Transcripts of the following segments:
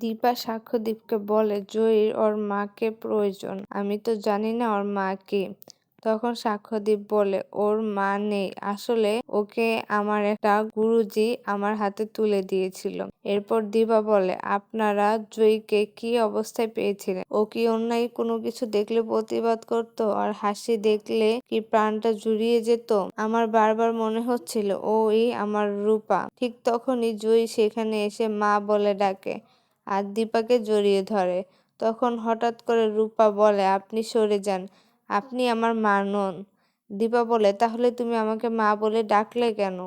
দীপা সাক্ষ্যদীপকে বলে, জয়ীর ওর মাকে প্রয়োজন। আমি তো জানি না ওর মা কে। তখন সাক্ষ্যদীপ বলে, ওর মা নেই। আসলে ওকে আমার একটা গুরুজি আমার হাতে তুলে দিয়েছিল। এরপর দিবা বলে, আপনারা জয়ীকে কি অবস্থায় পেয়েছিলেন? ও কি অন্যায় কোনো কিছু দেখলে প্রতিবাদ করত? আর হাসি দেখলে কি প্রাণটা জুড়িয়ে যেত? আমার বারবার মনে হচ্ছিল, ওই আমার রূপা। ঠিক তখনই জয়ী সেখানে এসে মা বলে ডাকে আর দীপাকে জড়িয়ে ধরে। তখন হঠাৎ করে রূপা বলে, আপনি সরে যান। আপনি আমার মা নন। দীপা বলে, তাহলে তুমি আমাকে মা বলে ডাকলে কেন?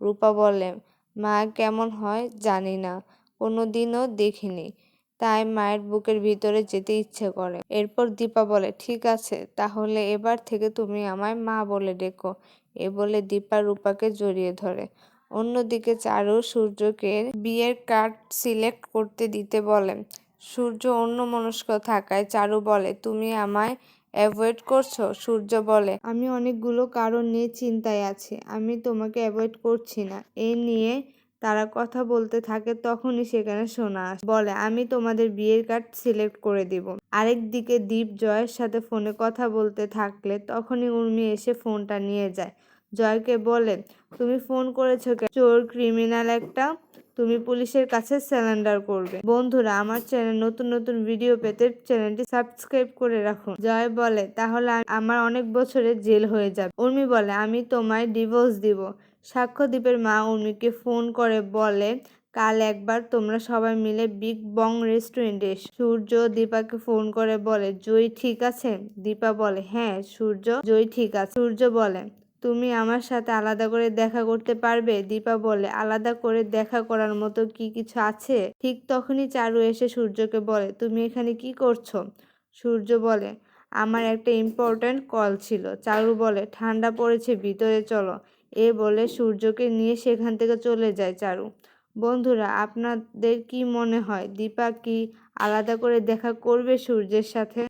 রূপা বলে, মা কেমন হয় জানি না। কোনো দিনও দেখিনি। তাই মায়ের বুকের ভিতরে যেতে ইচ্ছে করে। এরপর দীপা বলে, ঠিক আছে, তাহলে এবার থেকে তুমি আমায় মা বলে ডেকো। এ বলে দীপা রূপাকে জড়িয়ে ধরে। অন্যদিকে চারু সূর্যকে বিয়ের কার্ড সিলেক্ট করতে দিতে বলে সূর্য অন্যমনস্ক থাকায় চারু বলে, তুমি আমায় অ্যাভয়েড করছ? সূর্য বলে, আমি অনেকগুলো কারণ নিয়ে চিন্তায় আছি। আমি তোমাকে অ্যাভয়েড করছি না। এ নিয়ে তারা কথা বলতে থাকে তখনই সেখানে শোনা বলে, আমি তোমাদের বিয়ের কার্ড সিলেক্ট করে দিব। আরেক দিকে দীপ জয়ের সাথে ফোনে কথা বলতে থাকলে তখনই উর্মি এসে ফোনটা নিয়ে যায়। জয়কে বলে, তুমি ফোন করেছ চোর, ক্রিমিনাল একটা। তুমি পুলিশের কাছে স্যালেন্ডার করবে। বন্ধুরা, আমার চ্যানেল নতুন নতুন ভিডিও পেতে চ্যানেলটি সাবস্ক্রাইব করে রাখুন। জয় বলে, তাহলে আমার অনেক বছরে জেল হয়ে যাবে। উর্মি বলে, আমি তোমায় ডিভোর্স দিব। সাক্ষ্যদীপের মা উর্মিকে ফোন করে বলে, কাল একবার তোমরা সবাই মিলে বিগ বং রেস্টুরেন্টে সূর্য দীপাকে ফোন করে বলে জয় ঠিক আছে? দীপা বলে হ্যাঁ সূর্য জয় ঠিক আছে। সূর্য বলে তুমি আমার সাথে আলাদা করে দেখা করতে পারবে? দীপা বলে, আলাদা করে দেখা করার মতো কি কিছু আছে? ঠিক তখনই চারু এসে সূর্যকে বলে, তুমি এখানে কি করছ? সূর্য বলে, আমার একটা ইম্পর্ট্যান্ট কল ছিল। চারু বলে, ঠান্ডা পড়েছে, ভিতরে চলো। এ বলে সূর্যকে নিয়ে সেখান থেকে চলে যায় চারু। বন্ধুরা, আপনাদের কি মনে হয়? দীপা কি আলাদা করে দেখা করবে সূর্যের সাথে?